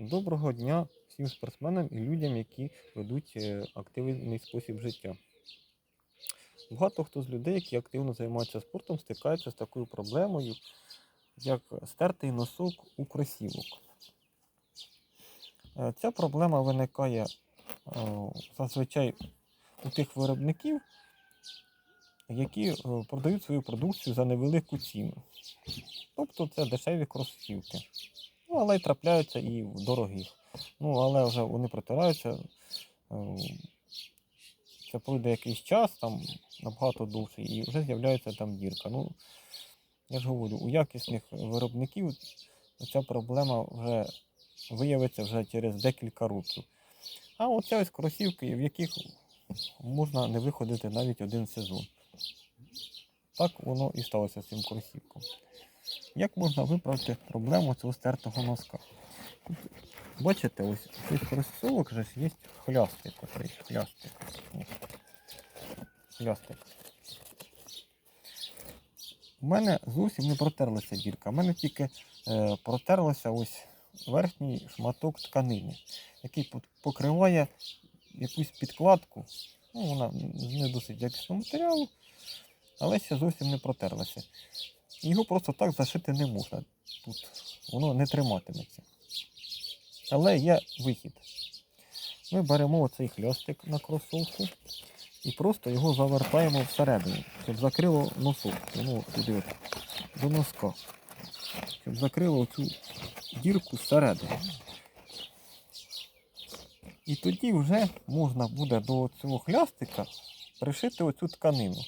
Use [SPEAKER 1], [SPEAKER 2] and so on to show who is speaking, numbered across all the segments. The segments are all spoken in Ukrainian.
[SPEAKER 1] Доброго дня всім спортсменам і людям, які ведуть е, активний спосіб життя. Багато хто з людей, які активно займаються спортом, стикаються з такою проблемою, як стертий носок у кросівок. Е, Ця проблема виникає е, зазвичай у тих виробників, які продають свою продукцію за невелику ціну. Тобто це дешеві кросівки. Ну, але й трапляються і в дорогих. Ну, але вже вони протираються. е, Це пройде якийсь час, там набагато довше, і вже з'являється там дірка. Ну, я ж говорю, у якісних виробників ця проблема вже виявиться вже через декілька років. А оце ось кросівки, в яких можна не виходити навіть один сезон. Так воно і сталося з цим кросівком. Як можна виправити проблему цього стертого носка? Тут, бачите, ось цих кросівок же є хлястик. Оцей хлястик. Хлястик. У мене зовсім не протерлася дірка. У мене тільки е, протерлася ось верхній шматок тканини, який покриває якусь підкладку. Ну, вона не досить якісного матеріалу, але ще зовсім не протерлася. Його просто так зашити не можна. Тут воно не триматиметься. Але є вихід. Ми беремо оцей хлястик на кросовку і просто його завертаємо всередину, щоб закрило носок. Воно туди от, до носка. Щоб закрило цю дірку зсередини. І тоді вже можна буде до цього хлястика пришити оцю тканину,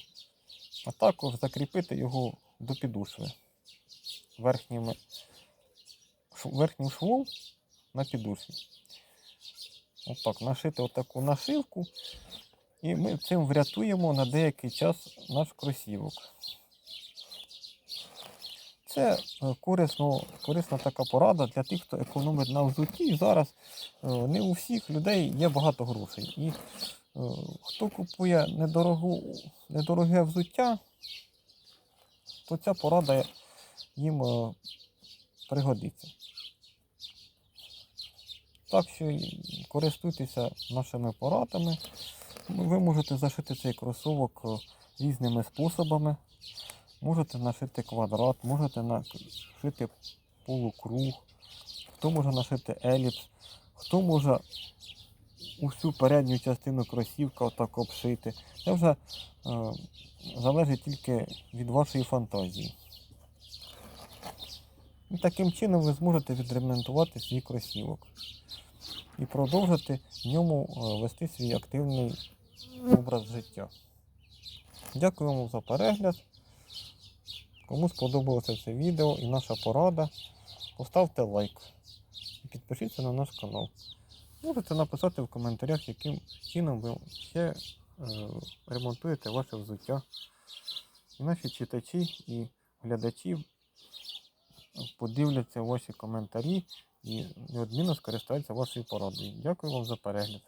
[SPEAKER 1] а також закріпити його до підошви верхніми, ш- верхнім швом на підошві. Отак, нашити отаку нашивку, і ми цим врятуємо на деякий час наш кросівок. Це е, корисно, корисна така порада для тих, хто економить на взутті. Зараз е, не у всіх людей є багато грошей. І е, хто купує недорогу, недороге взуття, то ця порада їм пригодиться. Так що користуйтеся нашими порадами. Ви можете зашити цей кросовок різними способами. Можете нашити квадрат, можете нашити полукруг, хто може нашити еліпс, хто може усю передню частину кросівка отак обшити. Це вже е, залежить тільки від вашої фантазії. І таким чином ви зможете відремонтувати свій кросівок і продовжити в ньому е, вести свій активний образ життя. Дякую вам за перегляд. Кому сподобалося це відео і наша порада, поставте лайк і підпишіться на наш канал. Можете написати в коментарях, яким чином ви ще е, ремонтуєте ваше взуття. І наші читачі і глядачі подивляться ваші коментарі і неодмінно скористаються вашою порадою. Дякую вам за перегляд.